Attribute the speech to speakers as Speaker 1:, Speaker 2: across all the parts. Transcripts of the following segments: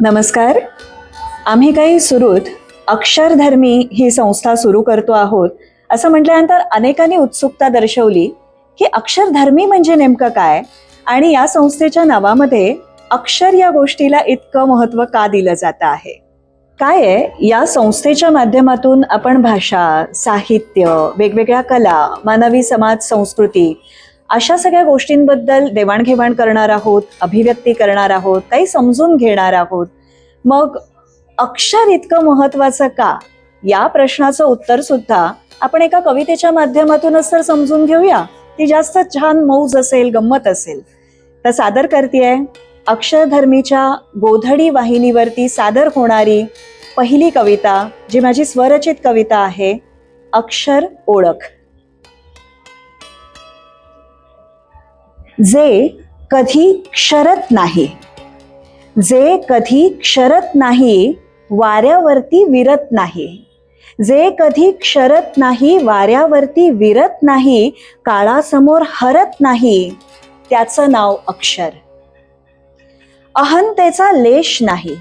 Speaker 1: नमस्कार. आम्ही काही सुरूत अक्षरधर्मी ही संस्था सुरू करतो आहोत. असं म्हटल्यानंतर अनेकांनी उत्सुकता दर्शवली की अक्षरधर्मी म्हणजे नेमकं काय आणि या संस्थेच्या नावामध्ये अक्षर या गोष्टीला इतकं महत्त्व का दिलं जातं आहे? काय आहे? या संस्थेच्या माध्यमातून आपण भाषा साहित्य वेगवेगळ्या कला मानवी समाज संस्कृती अशा सगळ्या गोष्टींबद्दल देवाणघेवाण करणार आहोत अभिव्यक्ती करणार आहोत काही समजून घेणार आहोत. मग अक्षर इतकं महत्वाचं का? या प्रश्नाचं उत्तर सुद्धा आपण एका कवितेच्या माध्यमातूनच तर समजून घेऊया. ती जास्त छान मौज असेल गंमत असेल. तर सादर करतेय. अक्षरधर्मीच्या गोधडी वाहिनीवरती सादर होणारी पहिली कविता जी माझी स्वरचित कविता आहे अक्षर ओळख. जे कधी क्षरत नाही. जे कधी क्षरत नाही वाऱ्यावरती विरत नाही. जे कधी क्षरत नाही वाऱ्यावरती विरत नाही काळासमोर हरत नाही त्याचं नाव अक्षर. अहंतेचा लेश नाही.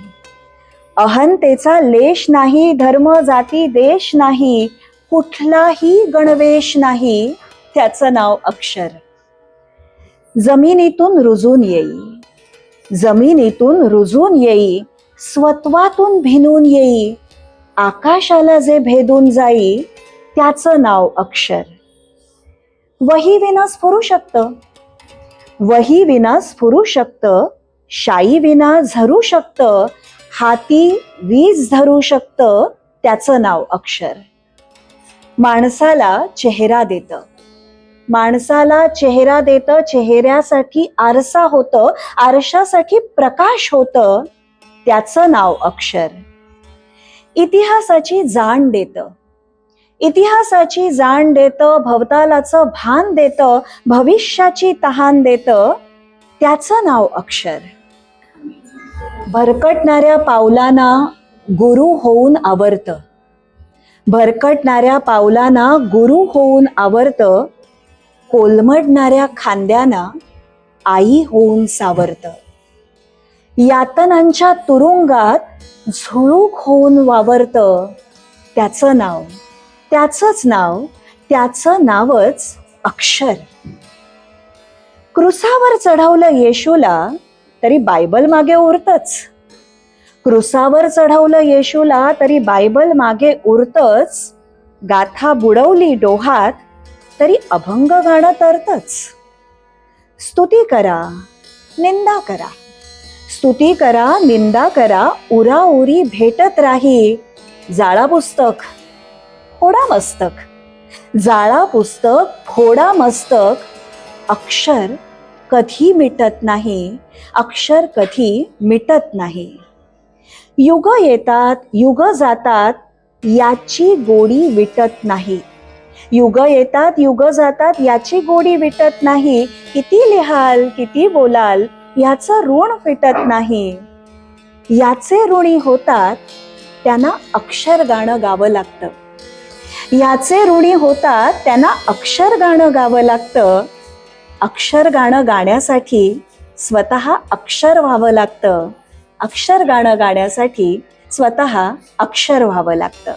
Speaker 1: अहंतेचा लेश नाही धर्म जाती देश नाही कुठलाही गणवेश नाही त्याचं नाव अक्षर. जमिनीतून रुजून येई. जमिनीतून रुजून येई स्वत्वातून भिनून येई. आकाशाला जे भेदून जाई त्याचं नाव अक्षर. वही विना स्फुरू शकतं. वही विना स्फुरू शकतं. शाई विना झरू शकतं. हाती वीज धरू शकतं. त्याचं नाव अक्षर. माणसाला चेहरा देतं. माणसाला चेहरा देतं चेहऱ्यासाठी आरसा होतं आरशासाठी प्रकाश होतं त्याचं नाव अक्षर. इतिहासाची जाण देतं. इतिहासाची जाण देतं भवतालाचं भान देतं भविष्याची तहान देतं त्याचं नाव अक्षर. भरकटणाऱ्या पावलांना गुरु होऊन आवरतं. भरकटणाऱ्या पावलांना गुरु होऊन आवरतं कोलमडणाऱ्या खांद्याना आई होऊन सावरतं. यातनांच्या तुरुंगात झुळूक होऊन वावरतं त्याचं नाव. त्याचंच नाव त्याचं नावच अक्षर. क्रुसावर चढवलं येशूला तरी बायबल मागे उरतच. क्रुसावर चढवलं येशूला तरी बायबल मागे उरतच. गाथा बुडवली डोहात तरी अभंग गाणं तरतच. स्तुती करा निंदा करा. स्तुती करा निंदा करा उराउरी भेटत राही. जाळा पुस्तक फोडा मस्तक. जाळा पुस्तक फोडा मस्तक. अक्षर कधी मिटत नाही अक्षर कधी मिटत नाही. युग येतात युग जातात याची गोडी विटत नाही. युग येतात युग जातात याची गोडी विटत नाही. किती लिहाल किती बोलाल याचं ऋण फिटत नाही. याचे ऋणी होतात त्यांना अक्षर गाणं गावं लागतं. याचे ऋणी होतात त्यांना अक्षर गाणं गावं लागतं. अक्षर गाणं गाण्यासाठी स्वतः अक्षर व्हावं लागतं. अक्षर गाणं गाण्यासाठी स्वतः अक्षर व्हावं लागतं.